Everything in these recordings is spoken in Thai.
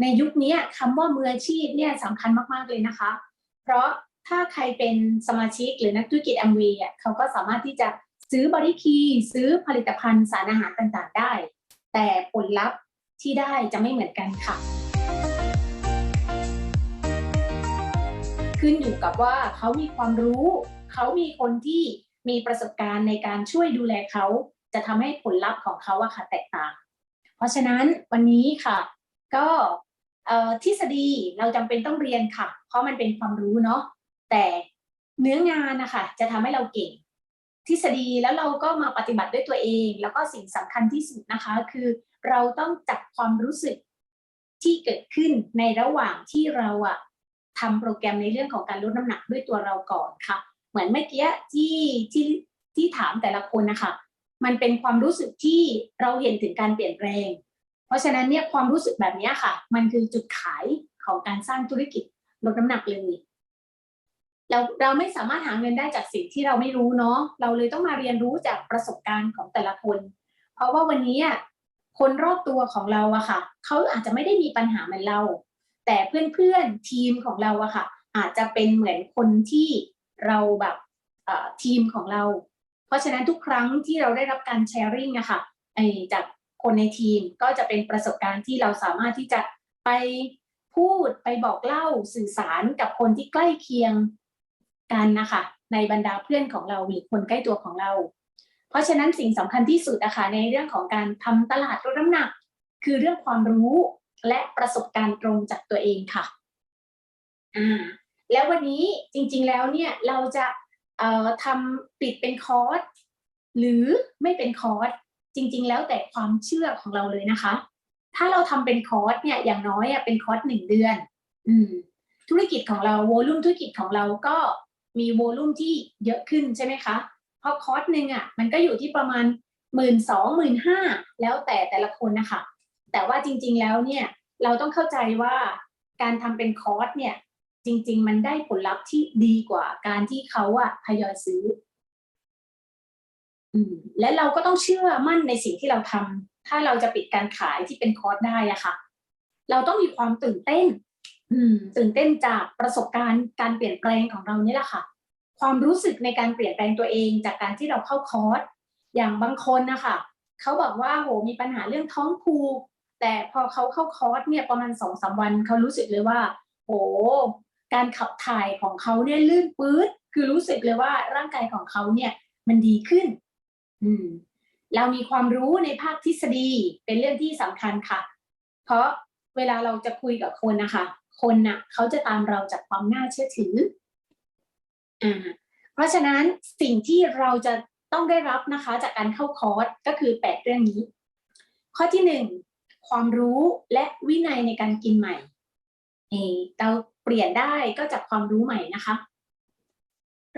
ในยุคนี้คำว่ามืออาชีพเนี่ยสำคัญมาก ๆ เลยนะคะ เพราะถ้าใครเป็นสมาชิกหรือนักธุรกิจแอมวีอะเขาก็สามารถที่จะซื้อบริคีซื้อผลิตภัณฑ์สารอาหารต่างๆ ได้ แต่ผลลัพธ์ที่ได้จะไม่เหมือนกันค่ะ ขึ้นอยู่กับว่าเขามีความรู้ เขามีคนที่มีประสบการณ์ในการช่วยดูแลเขา จะทำให้ผลลัพธ์ของเขาอะค่ะแตกต่าง เพราะฉะนั้นวันนี้ค่ะ ก็ ทฤษฎีเราจำเป็นต้องเรียนค่ะ เพราะมันเป็นความรู้เนาะแต่เนื้องานนะคะจะทำให้เราเก่ง ทฤษฎีแล้วเราก็มาปฏิบัติด้วยตัวเอง แล้วก็สิ่งสำคัญที่สุดนะคะ คือเราต้องจับความรู้สึกที่เกิดขึ้นในระหว่างที่เราอะทำโปรแกรมในเรื่องของการลดน้ำหนักด้วยตัวเราก่อนค่ะ เหมือนเมื่อกี้ที่ที่ที่ถามแต่ละคนนะคะมันเป็นความรู้สึกที่เราเห็นถึงการเปลี่ยนแปลง เพราะฉะนั้นเนี่ยความรู้สึกแบบนี้ค่ะ มันคือจุดขายของการสร้างธุรกิจลดน้ำหนักเลยเราเราไม่สามารถหาเงินได้จากสิ่งที่เราไม่รู้เนาะเราเลยต้องมาเรียนรู้จากประสบการณ์ของแต่ละคน เพราะว่าวันนี้อะคนรอบตัวของเราอะค่ะเขาอาจจะไม่ได้มีปัญหาเหมือนเรา แต่เพื่อนๆทีมของเราอะค่ะ อาจจะเป็นเหมือนคนที่เราแบบทีมของเรา เพราะฉะนั้นทุกครั้งที่เราได้รับการแชร์ริ่งอะค่ะไอจาก คนในทีมก็จะเป็นประสบการณ์ที่เราสามารถที่จะไปพูดไปบอกเล่าสื่อสารกับคนที่ใกล้เคียงกันนะคะในบรรดาเพื่อนของเราหรือคนใกล้ตัวของเรา เพราะฉะนั้นสิ่งสำคัญที่สุดนะคะในเรื่องของการทำตลาดลดน้ำหนัก คือเรื่องความรู้และประสบการณ์ตรงจากตัวเองค่ะอ่าแล้ววันนี้จริง ๆแล้วเนี่ยเราจะเอ่อทำปิดเป็นคอร์สหรือไม่เป็นคอร์ส จริง ๆ แล้วแต่ความเชื่อของเราเลยนะคะ ถ้าเราทำเป็นคอร์สเนี่ยอย่างน้อยอะเป็นคอร์สหนึ่งเดือน อืม ธุรกิจของเราโวลุ่มธุรกิจของเราก็มีโวลุ่มที่เยอะขึ้นใช่ไหมคะเพราะคอร์สหนึ่งอะมันก็อยู่ที่ประมาณหมื่นสองหมื่นห้าแล้วแต่แต่ละคนนะคะ แต่ว่าจริง ๆแล้วเนี่ยเราต้องเข้าใจว่าการทำเป็นคอร์สเนี่ยจริง ๆ มันได้ผลลัพธ์ที่ดีกว่าการที่เขาอะทยอยซื้อ และเราก็ต้องเชื่อมั่นในสิ่งที่เราทำถ้าเราจะปิดการขายที่เป็นคอร์สได้อะค่ะ เราต้องมีความตื่นเต้น อืม ตื่นเต้นจากประสบการณ์การเปลี่ยนแปลงของเรานี่แหละค่ะ ความรู้สึกในการเปลี่ยนแปลงตัวเองจากการที่เราเข้าคอร์สอย่างบางคนนะคะเขาบอกว่าโหมีปัญหาเรื่องท้องผูกแต่พอเขาเข้าคอร์สเนี่ยประมาณสองสามวันเขารู้สึกเลยว่าโหการขับถ่ายของเขาเนี่ยลื่นปื๊ดคือรู้สึกเลยว่าร่างกายของเขาเนี่ยมันดีขึ้น อืมเรามีความรู้ในภาคทฤษฎีเป็นเรื่องที่สำคัญค่ะ เพราะเวลาเราจะคุยกับคนนะคะ คนน่ะเขาจะตามเราจากความน่าเชื่อถืออ่าเพราะฉะนั้นสิ่งที่เราจะต้องได้รับนะคะ จากการเข้าคอร์สก็คือแปดเรื่องนี้ ข้อที่หนึ่งความรู้และวินัยในการกินใหม่เอเราเปลี่ยนได้ก็จากความรู้ใหม่นะคะ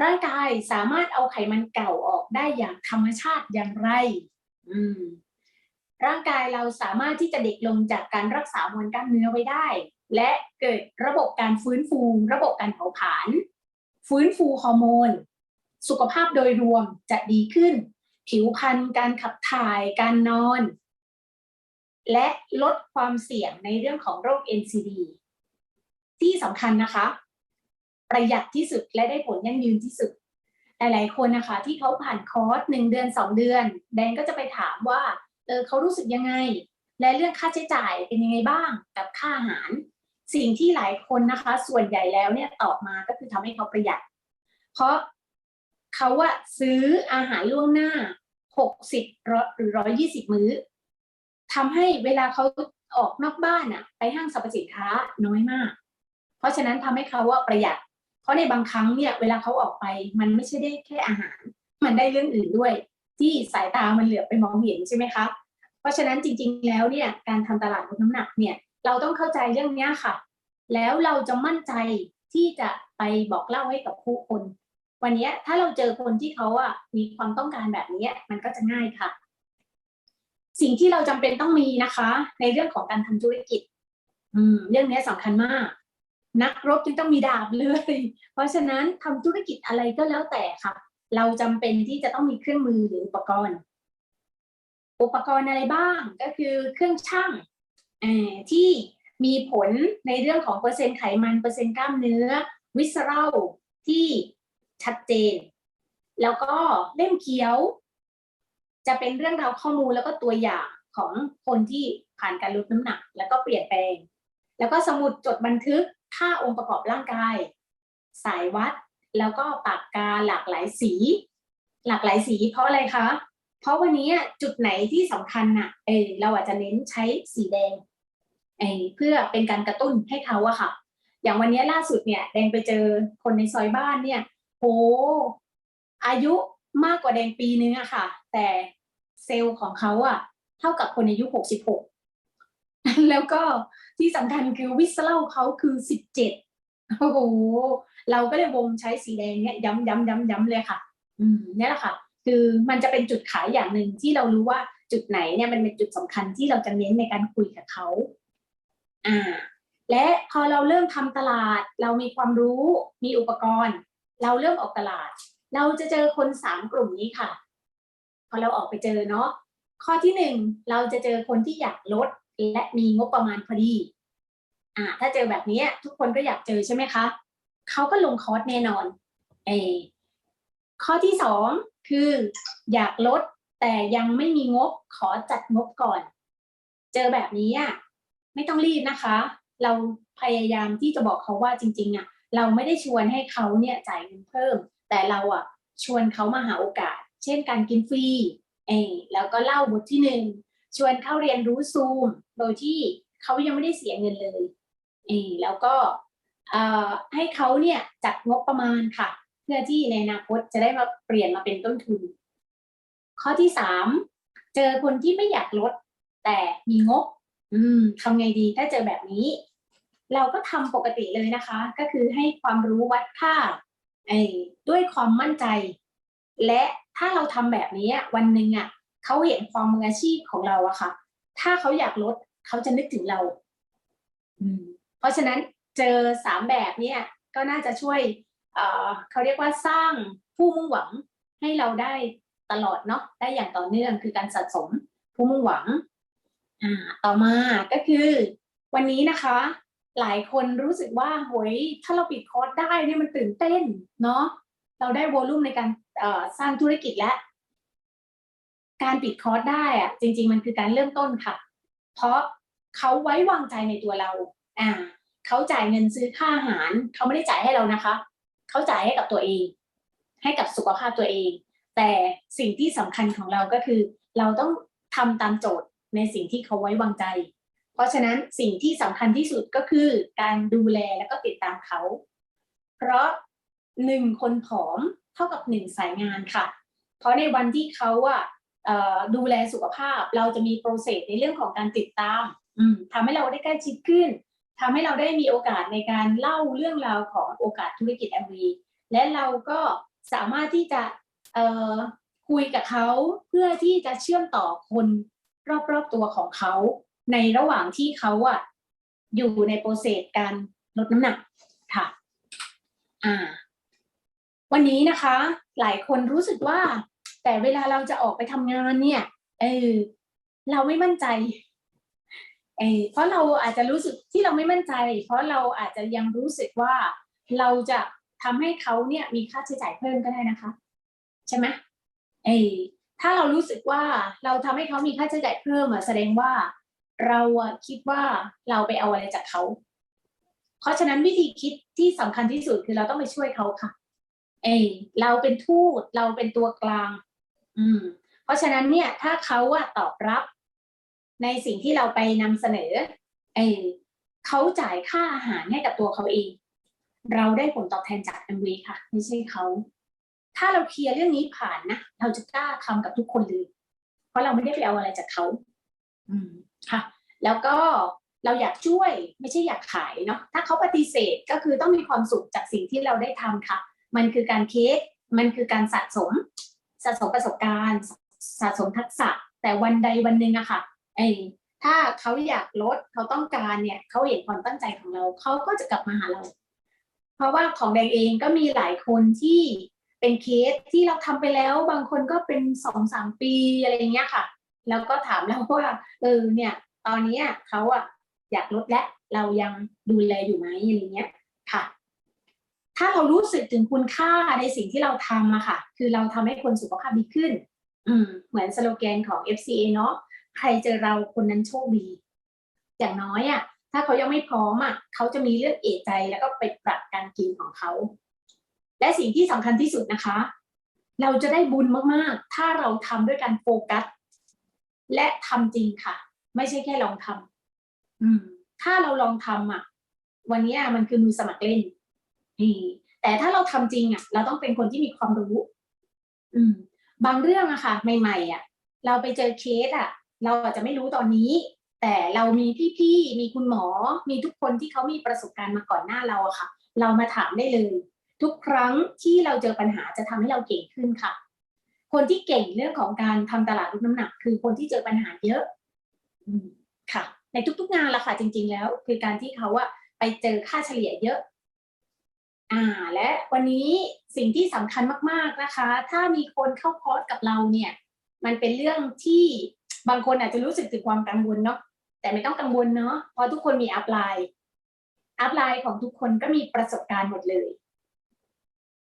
ร่างกายสามารถเอาไขมันเก่าออกได้อย่างธรรมชาติอย่างไร อืม ร่างกายเราสามารถที่จะเด็กลงจากการรักษามวลกล้ามเนื้อไว้ได้ และเกิดระบบการฟื้นฟู ระบบการเผาผลาญฟื้นฟูฮอร์โมน สุขภาพโดยรวมจะดีขึ้น ผิวพรรณการขับถ่ายการนอน และลดความเสี่ยงในเรื่องของโรค NCD ที่สำคัญนะคะ ประหยัดที่สุดและได้ผลยั่งยืนที่สุด หลายๆคนนะคะที่เขาผ่านคอร์สหนึ่งเดือนสองเดือน แดนก็จะไปถามว่าเออเขารู้สึกยังไง และเรื่องค่าใช้จ่ายเป็นยังไงบ้างกับค่าอาหาร สิ่งที่หลายคนนะคะ ส่วนใหญ่แล้วเนี่ยตอบมาก็คือทำให้เขาประหยัด เพราะเขาอะซื้ออาหารล่วงหน้าหกสิบหรือร้อยี่สิบมื้อทำให้เวลาเขาออกนอกบ้านอะไปห้างสรรพสินค้าน้อยมาก เพราะฉะนั้นทำให้เขาว่าประหยัด เพราะในบางครั้งเนี่ยเวลาเขาออกไป มันไม่ใช่ได้แค่อาหาร มันได้เรื่องอื่นด้วย ที่สายตามันเหลือบไปมองเห็นใช่ไหมคะเพราะฉะนั้นจริง ๆ แล้วเนี่ยการทำตลาดลดน้ำหนักเนี่ยเราต้องเข้าใจเรื่องนี้ค่ะ แล้วเราจะมั่นใจที่จะไปบอกเล่าให้กับผู้คน วันนี้ถ้าเราเจอคนที่เขาอะมีความต้องการแบบนี้มันก็จะง่ายค่ะ สิ่งที่เราจำเป็นต้องมีนะคะ ในเรื่องของการทำธุรกิจ อืม เรื่องนี้ยสำคัญมาก นักรบจึงต้องมีดาบเลย เพราะฉะนั้นทำธุรกิจอะไรก็แล้วแต่ค่ะ เราจำเป็นที่จะต้องมีเครื่องมือหรืออุปกรณ์ อุปกรณ์อะไรบ้างก็คือเครื่องช่างที่มีผลในเรื่องของเปอร์เซ็นต์ไขมันเปอร์เซ็นต์กล้ามเนื้อ วิสเ a ลที่ชัดเจน แล้วก็เล่มเขียว จะเป็นเรื่องราวข้อมูลแล้วก็ตัวอย่างของคนที่ผ่านการลดน้ำหนัก แล้วก็เปลี่ยนแปลง แล้วก็สมุดจดบันทึก ค่าองค์ประกอบร่างกาย สายวัด แล้วก็ปากกาหลากหลายสี หลากหลายสีเพราะอะไรคะ เพราะวันนี้จุดไหนที่สำคัญน่ะเออเราอาจจะเน้นใช้สีแดงเออเพื่อเป็นการกระตุ้นให้เขาอะค่ะ อย่างวันนี้ล่าสุดเนี่ยแดงไปเจอคนในซอยบ้านเนี่ยโหอายุมากกว่าแดงปีนึงอะค่ะ แต่เซลล์ของเขาอะเท่ากับคนอายุหกสิบหก แล้วก็ที่สำคัญคือวิสเล่าเขาคือสิบเจ็ดโอ้โหเราก็เลยวงใช้สีแดงเนี่ยย้ำย้ำย้ำย้ำเลยค่ะ อืมนี่แหละค่ะ คือมันจะเป็นจุดขายอย่างหนึ่งที่เรารู้ว่าจุดไหนเนี่ยมันเป็นจุดสำคัญที่เราจะเน้นในการคุยกับเขาอ่า และพอเราเริ่มทำตลาด เรามีความรู้มีอุปกรณ์ เราเริ่มออกตลาด เราจะเจอคนสามกลุ่มนี้ค่ะ พอเราออกไปเจอเนาะข้อที่หนึ่งเราจะเจอคนที่อยากลด และมีงบประมาณพอดีอ่าถ้าเจอแบบนี้ทุกคนก็อยากเจอใช่ไหมคะเขาก็ลงคอร์สแน่นอนเอข้อที่สองคืออยากลดแต่ยังไม่มีงบขอจัดงบก่อน เจอแบบนี้อะไม่ต้องรีบนะคะ เราพยายามที่จะบอกเขาว่าจริงๆอะเราไม่ได้ชวนให้เขาเนี่ยจ่ายเงินเพิ่ม แต่เราอะชวนเขามาหาโอกาส เช่นการกินฟรีเออแล้วก็เล่าบทที่หนึ่ง ชวนเข้าเรียนรู้ซูมโดยที่เขายังไม่ได้เสียเงินเลยเออแล้วก็ให้เขาเนี่ยจัดงบประมาณค่ะ เพื่อที่ในอนาคตจะได้มาเปลี่ยนมาเป็นต้นทุน ข้อที่สามเจอคนที่ไม่อยากลด แต่มีงบ อืมทำไงดีถ้าเจอแบบนี้ เราก็ทำปกติเลยนะคะ ก็คือให้ความรู้วัดค่าไอ้ด้วยความมั่นใจ และถ้าเราทำแบบนี้วันหนึ่งอะ เขาเห็นความมืออาชีพของเราอะค่ะ ถ้าเขาอยากลดเขาจะนึกถึงเรา เพราะฉะนั้นเจอสามแบบเนี่ยก็น่าจะช่วยเเขาเรียกว่าสร้างผู้มุ่งหวังให้เราได้ตลอดเนาะได้อย่างต่อเนื่องคือการสะสมผู้มุ่งหวังต่อมาก็คือวันนี้นะคะ หลายคนรู้สึกว่าโหยถ้าเราปิดคอร์สได้เนี่ยมันตื่นเต้นเนาะเราได้วอลลุ่มในการสร้างธุรกิจแล้ว การปิดคอร์สได้อะจริง ๆ มันคือการเริ่มต้นค่ะ เพราะเขาไว้วางใจในตัวเราอ่าเขาจ่ายเงินซื้อค่าอาหารเขาไม่ได้จ่ายให้เรานะคะ เขาจ่ายให้กับตัวเอง ให้กับสุขภาพตัวเอง แต่สิ่งที่สำคัญของเราก็คือ เราต้องทำตามโจทย์ในสิ่งที่เขาไว้วางใจ เพราะฉะนั้นสิ่งที่สำคัญที่สุดก็คือการดูแลแล้วก็ติดตามเขา เพราะหนึ่งคนผอมเท่ากับหนึ่งสายงานค่ะ เพราะในวันที่เขาอะเอ่อ ดูแลสุขภาพ เราจะมีโปรเซสในเรื่องของการติดตามอืมทำให้เราได้ใกล้ชิดขึ้นทำให้เราได้มีโอกาสในการเล่าเรื่องราวของโอกาสธุรกิจแอมวีและเราก็สามารถที่จะคุยกับเขาเพื่อที่จะเชื่อมต่อคนรอบๆตัวของเขา ในระหว่างที่เขาอะอยู่ในโปรเซสการลดน้ำหนักค่ะ อ่า วันนี้นะคะ หลายคนรู้สึกว่า แต่เวลาเราจะออกไปทำงานเนี่ยเออเราไม่มั่นใจเออเพราะเราอาจจะรู้สึกที่เราไม่มั่นใจ เพราะเราอาจจะยังรู้สึกว่าเราจะทำให้เขาเนี่ยมีค่าใช้จ่ายเพิ่มก็ได้นะคะ ใช่ไหมเออถ้าเรารู้สึกว่าเราทำให้เขามีค่าใช้จ่ายเพิ่มอะแสดงว่าเราอะคิดว่าเราไปเอาอะไรจากเขา เพราะฉะนั้นวิธีคิดที่สำคัญที่สุดคือเราต้องไปช่วยเขาค่ะ เออเราเป็นทูตเราเป็นตัวกลาง อืม เพราะฉะนั้นเนี่ย ถ้าเขาอะตอบรับ ในสิ่งที่เราไปนำเสนอเออเขาจ่ายค่าอาหารให้กับตัวเขาเอง เราได้ผลตอบแทนจาก MV ค่ะ ไม่ใช่เขา ถ้าเราเคลียร์เรื่องนี้ผ่านนะ เราจะกล้าทำกับทุกคนเลย เพราะเราไม่ได้ไปเอาอะไรจากเขา อืม ค่ะ แล้วก็เราอยากช่วยไม่ใช่อยากขายเนาะ ถ้าเขาปฏิเสธก็คือต้องมีความสุขจากสิ่งที่เราได้ทำค่ะ มันคือการเค้กมันคือการสะสม สะสมประสบการณ์ สะสมทักษะ แต่วันใดวันหนึ่งอะค่ะไอ้ถ้าเขาอยากลดเขาต้องการเนี่ยเขาเห็นความตั้งใจของเราเขาก็จะกลับมาหาเรา เพราะว่าของแดงเองก็มีหลายคนที่เป็นเคสที่เราทำไปแล้วบางคนก็เป็นสองสามปีอะไรเงี้ยค่ะ แล้วก็ถามเราว่าเออเนี่ย ตอนนี้เขาอะอยากลดและเรายังดูแลอยู่ไหมอะไรเงี้ย ถ้าเรารู้สึกถึงคุณค่าในสิ่งที่เราทำอะค่ะ คือเราทำให้คนสุขภาพดีขึ้น อืม เหมือนสโลแกนของ FCA เนาะ ใครเจอเราคนนั้นโชคดี อย่างน้อยอะถ้าเขายังไม่พร้อมอะเขาจะมีเรื่องเอะใจแล้วก็ไปปรับการกินของเขา และสิ่งที่สำคัญที่สุดนะคะ เราจะได้บุญมากๆ ถ้าเราทำด้วยการโฟกัส และทำจริงค่ะ ไม่ใช่แค่ลองทำอืม ถ้าเราลองทำอะวันนี้อะมันคือมือสมัครเล่น แต่ถ้าเราทำจริงอะ เราต้องเป็นคนที่มีความรู้ อืม บางเรื่องอะค่ะ ใหม่ๆอะ เราไปเจอเคสอะ เราอาจจะไม่รู้ตอนนี้ แต่เรามีพี่ๆ มีคุณหมอ มีทุกคนที่เขามีประสบการณ์มาก่อนหน้าเราอะค่ะ เรามาถามได้เลย ทุกครั้งที่เราเจอปัญหาจะทำให้เราเก่งขึ้นค่ะ คนที่เก่งเรื่องของการทำตลาดลดน้ำหนัก คือคนที่เจอปัญหาเยอะอค่ะ ในทุกๆงานละค่ะจริง ๆ แล้ว คือการที่เขาอะไปเจอค่าเฉลี่ยเยอะ อ่าและวันนี้สิ่งที่สำคัญมากๆนะคะ ถ้ามีคนเข้าคอร์สกับเราเนี่ย มันเป็นเรื่องที่บางคนอาจจะรู้สึกถึงความกังวลเนาะแต่ไม่ต้องกังวลเนาะเพราะทุกคนมีอัพไลน์อัพไลน์ของทุกคนก็มีประสบการณ์หมดเลย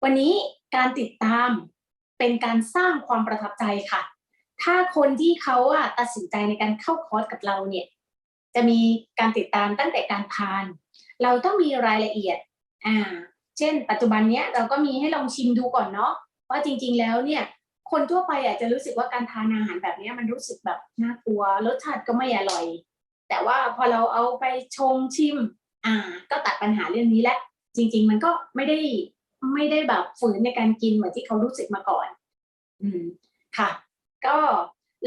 วันนี้การติดตามเป็นการสร้างความประทับใจค่ะ ถ้าคนที่เขาอะตัดสินใจในการเข้าคอร์สกับเราเนี่ย จะมีการติดตามตั้งแต่การทาน เราต้องมีรายละเอียดอ่า เช่น ปัจจุบันเนี้ยเราก็มีให้ลองชิมดูก่อนเนาะว่าจริง ๆ แล้วเนี่ยคนทั่วไปอาจจะรู้สึกว่าการทานอาหารแบบนี้มันรู้สึกแบบน่ากลัวรสชาติก็ไม่อร่อย แต่ว่าพอเราเอาไปชงชิม อ่า ก็ตัดปัญหาเรื่องนี้แล้วจริง ๆ มันก็ไม่ได้ไม่ได้แบบฝืนในการกินเหมือนที่เขารู้สึกมาก่อน อืมค่ะ ก็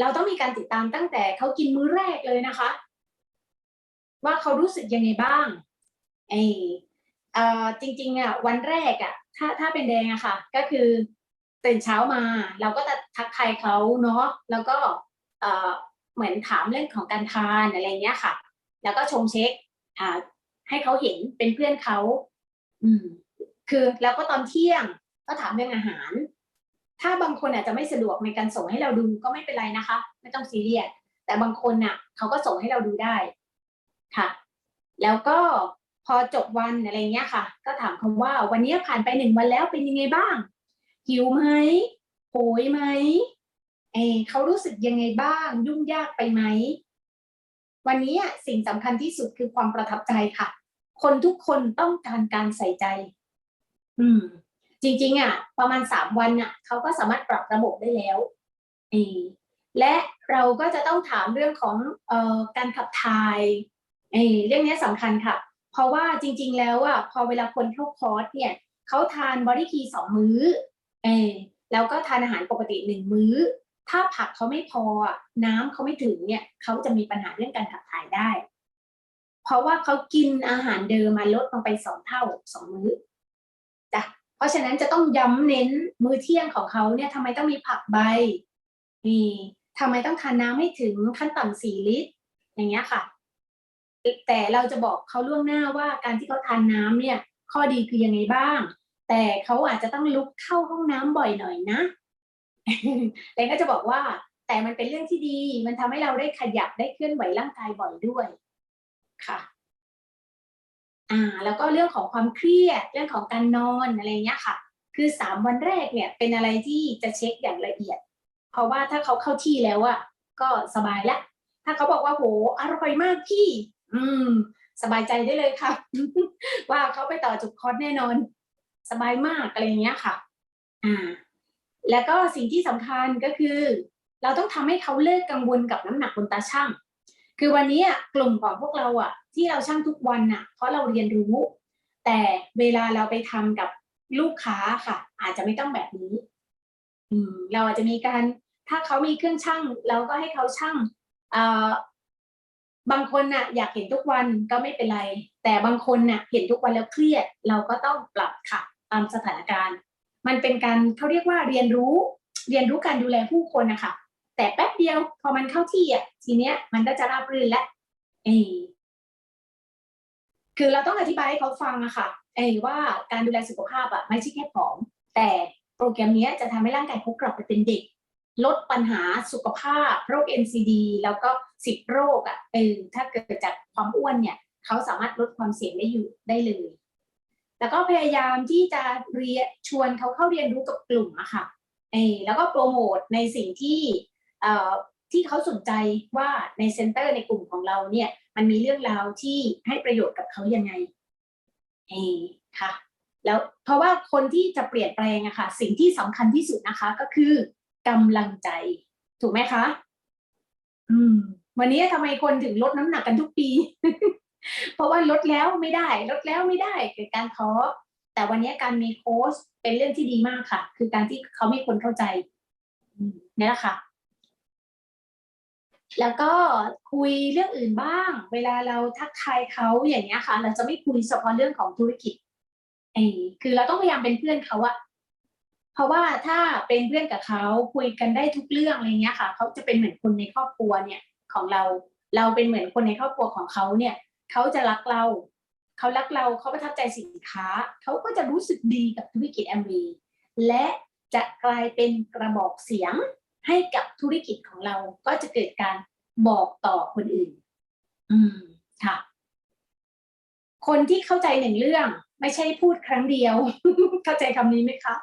เราต้องมีการติดตามตั้งแต่เขากินมื้อแรกเลยนะคะ ว่าเขารู้สึกยังไงบ้างไอเอ จริงๆอะวันแรกอะถ้าถ้าเป็นแดงอะค่ะ ก็คือตื่นเช้ามา เราก็จะทักทายเขาเนาะแล้วก็เออเหมือนถามเรื่องของการทานอะไรเงี้ยค่ะ แล้วก็ชงเช็คอ่าให้เขาเห็นเป็นเพื่อนเขาอืม คือแล้วก็ตอนเที่ยงก็ถามเรื่องอาหาร ถ้าบางคนอาจจะไม่สะดวกในการส่งให้เราดูก็ไม่เป็นไรนะคะ ไม่ต้องซีเรียสแต่บางคนน่ะเขาก็ส่งให้เราดูได้ค่ะ แล้วก็ พอจบวันอะไรเงี้ยค่ะ ก็ถามเขาว่า วันนี้ผ่านไปหนึ่งวันแล้วเป็นยังไงบ้าง หิวไหมโหยไหมเอเขารู้สึกยังไงบ้าง ยุ่งยากไปไหม วันนี้อะสิ่งสำคัญที่สุดคือความประทับใจค่ะ คนทุกคนต้องการการใส่ใจ อืม จริง ๆ อะ ประมาณสามวันอะเขาก็สามารถปรับระบบได้แล้วเอและเราก็จะต้องถามเรื่องของเอ่อการขับถ่ายเออเรื่องนี้สำคัญค่ะ เพราะว่าจริง ๆ แล้วอะพอเวลาคนเข้าคอร์สเนี่ยเขาทานบอดี้คีสองมื้อเออแล้วก็ทานอาหารปกติหนึ่งมื้อ ถ้าผักเขาไม่พออะน้ำเขาไม่ถึงเนี่ยเขาจะมีปัญหาเรื่องการขับถ่ายได้ เพราะว่าเขากินอาหารเดิมมาลดลงไปสองเท่าสองมื้อจ้ะเพราะฉะนั้นจะต้องย้ำเน้นมื้อเที่ยงของเขาเนี่ยทำไมต้องมีผักใบนี่ทำไมต้องทานน้ำให้ถึงขั้นต่ำสี่ลิตร อย่างเงี้ยค่ะ แต่เราจะบอกเขาล่วงหน้าว่าการที่เขาทานน้ำเนี่ย ข้อดีคือยังไงบ้าง แต่เขาอาจจะต้องลุกเข้าห้องน้ำบ่อยหน่อยนะเลยก็จะบอกว่า แต่มันเป็นเรื่องที่ดี มันทำให้เราได้ขยับได้เคลื่อนไหวร่างกายบ่อยด้วยค่ะ อ่า แล้วก็เรื่องของความเครียด เรื่องของการนอนอะไรเงี้ยค่ะ คือสามวันแรกเนี่ย เป็นอะไรที่จะเช็คอย่างละเอียด เพราะว่าถ้าเขาเข้าที่แล้วอะก็สบายละถ้าเขาบอกว่าโหอร่อยมากพี่ อืม สบายใจได้เลยค่ะ ว่าเขาไปต่อจุดคอร์สแน่นอน สบายมากอะไรเงี้ยค่ะ อ่า แล้วก็สิ่งที่สำคัญก็คือ เราต้องทำให้เขาเลิกกังวลกับน้ำหนักบนตาช่าง คือวันนี้อะกลุ่มของพวกเราอะ ที่เราช่างทุกวันน่ะ เพราะเราเรียนรู้ แต่เวลาเราไปทำกับลูกค้าค่ะ อาจจะไม่ต้องแบบนี้ อืม เราอาจจะมีการถ้าเขามีเครื่องช่างเราก็ให้เขาช่างเอ่อ บางคนน่ะอยากเห็นทุกวันก็ไม่เป็นไร แต่บางคนน่ะเห็นทุกวันแล้วเครียด เราก็ต้องปรับค่ะตามสถานการณ์ มันเป็นการเขาเรียกว่าเรียนรู้ เรียนรู้การดูแลผู้คนนะคะแต่แป๊บเดียวพอมันเข้าที่อะทีเนี้ยมันก็จะราบรื่นและเออคือเราต้องอธิบายให้เขาฟังอะค่ะเออว่าการดูแลสุขภาพอะไม่ใช่แค่ผอม แต่โปรแกรมนี้จะทำให้ร่างกายเขากลับไปเป็นเด็ก ลดปัญหาสุขภาพโรค NCD แล้วก็ สิบโรคอะเออถ้าเกิดจากความอ้วนเนี่ยเขาสามารถลดความเสี่ยงได้อยู่ได้เลย แล้วก็พยายามที่จะเรียนชวนเขาเข้าเรียนรู้กับกลุ่มอะค่ะเออแล้วก็โปรโมทในสิ่งที่เอ่อที่เขาสนใจว่าในเซ็นเตอร์ในกลุ่มของเราเนี่ยมันมีเรื่องราวที่ให้ประโยชน์กับเขายังไงเออค่ะแล้วเพราะว่าคนที่จะเปลี่ยนแปลงอะค่ะ สิ่งที่สำคัญที่สุดนะคะ ก็คือกำลังใจ ถูกไหมคะ อืม วันนี้ทำไมคนถึงลดน้ำหนักกันทุกปี เพราะว่าลดแล้วไม่ได้ ลดแล้วไม่ได้เกิดการท้อแต่วันนี้การมีโค้ชเป็นเรื่องที่ดีมากค่ะ คือการที่เขามีคนเข้าใจนี่แหละค่ะ แล้วก็คุยเรื่องอื่นบ้าง เวลาเราทักทายเขาอย่างเงี้ยค่ะ เราจะไม่คุยเฉพาะเรื่องของธุรกิจไอ้คือเราต้องพยายามเป็นเพื่อนเขาอะเพราะว่าถ้าเป็นเพื่อนกับเขาคุยกันได้ทุกเรื่องอะไรเงี้ยค่ะ เขาจะเป็นเหมือนคนในครอบครัวเนี่ย ของเรา เราเป็นเหมือนคนในครอบครัวของเขาเนี่ยเขาจะรักเราเขารักเราเขาประทับใจสินค้าเขาก็จะรู้สึกดีกับธุรกิจแอมวีและจะกลายเป็นกระบอกเสียงให้กับธุรกิจของเรา ก็จะเกิดการบอกต่อคนอื่น อืมค่ะ คนที่เข้าใจหนึ่งเรื่อง ไม่ใช่พูดครั้งเดียว เข้าใจคำนี้ไหมคะ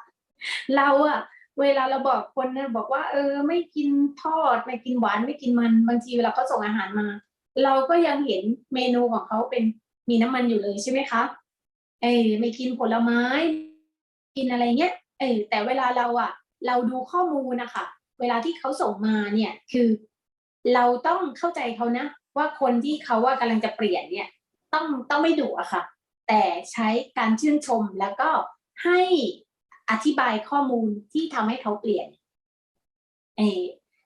เราอะ เวลาเราบอกคนนะบอกว่า เออ ไม่กินทอดไม่กินหวานไม่กินมันบางทีเวลาเขาส่งอาหารมา เราก็ยังเห็นเมนูของเขาเป็นมีน้ำมันอยู่เลยใช่ไหมคะเออไม่กินผลไม้ กินอะไรเงี้ยเออแต่เวลาเราอะเราดูข้อมูลนะคะเวลาที่เขาส่งมาเนี่ยคือ เราต้องเข้าใจเขานะ ว่าคนที่เขาว่ากำลังจะเปลี่ยนเนี่ย ต้องต้องไม่ดุอะค่ะ แต่ใช้การชื่นชมแล้วก็ให้ อธิบายข้อมูลที่ทำให้เขาเปลี่ยนเออ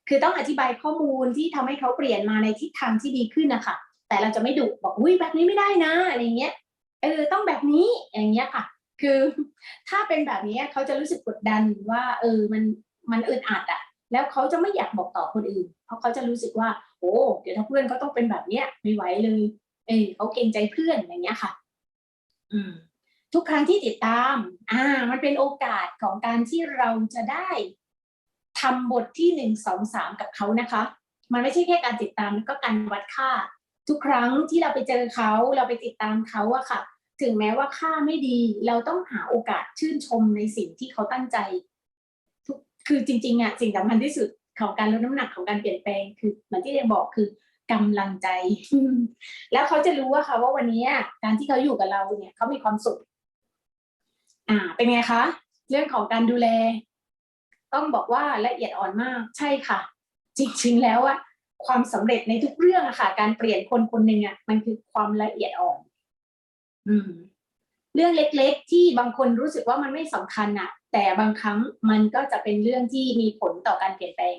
คือต้องอธิบายข้อมูลที่ทำให้เขาเปลี่ยนมาในทิศทางที่ดีขึ้นนะคะแต่เราจะไม่ดุบอกอุ้ยแบบนี้ไม่ได้นะอะไรเงี้ยเออต้องแบบนี้อย่างเงี้ยค่ะ คือถ้าเป็นแบบนี้เขาจะรู้สึกกดดันว่า เออมันมันอึดอัดอะแล้วเขาจะไม่อยากบอกต่อคนอื่น เพราะเขาจะรู้สึกว่าโอ้เดี๋ยวถ้าเพื่อนเขาต้องเป็นแบบเนี้ยไม่ไหวเลย เออเขาเกรงใจเพื่อนอย่างเงี้ยค่ะ อืม ทุกครั้งที่ติดตาม อ่า มันเป็นโอกาสของการที่เราจะได้ทำบทที่หนึ่งสองสามกับเขานะคะ มันไม่ใช่แค่การติดตามก็การวัดค่า ทุกครั้งที่เราไปเจอเขาเราไปติดตามเขาอะค่ะ ถึงแม้ว่าค่าไม่ดี เราต้องหาโอกาสชื่นชมในสิ่งที่เขาตั้งใจทุกคือจริงๆอะสิ่งสำคัญที่สุดของการลดน้ำหนักของการเปลี่ยนแปลงคือเหมือนที่เรียนบอกคือกำลังใจ แล้วเขาจะรู้ว่าค่ะว่าวันนี้การที่เขาอยู่กับเราเนี่ยเขามีความสุข อ่าเป็นไงคะ เรื่องของการดูแล ต้องบอกว่าละเอียดอ่อนมากใช่ค่ะ จริงๆแล้วอะความสำเร็จในทุกเรื่องอะค่ะ การเปลี่ยนคนคนหนึ่งอะมันคือความละเอียดอ่อน อืม เรื่องเล็กๆ ที่บางคนรู้สึกว่ามันไม่สำคัญอะแต่บางครั้งมันก็จะเป็นเรื่องที่มีผลต่อการเปลี่ยนแปลง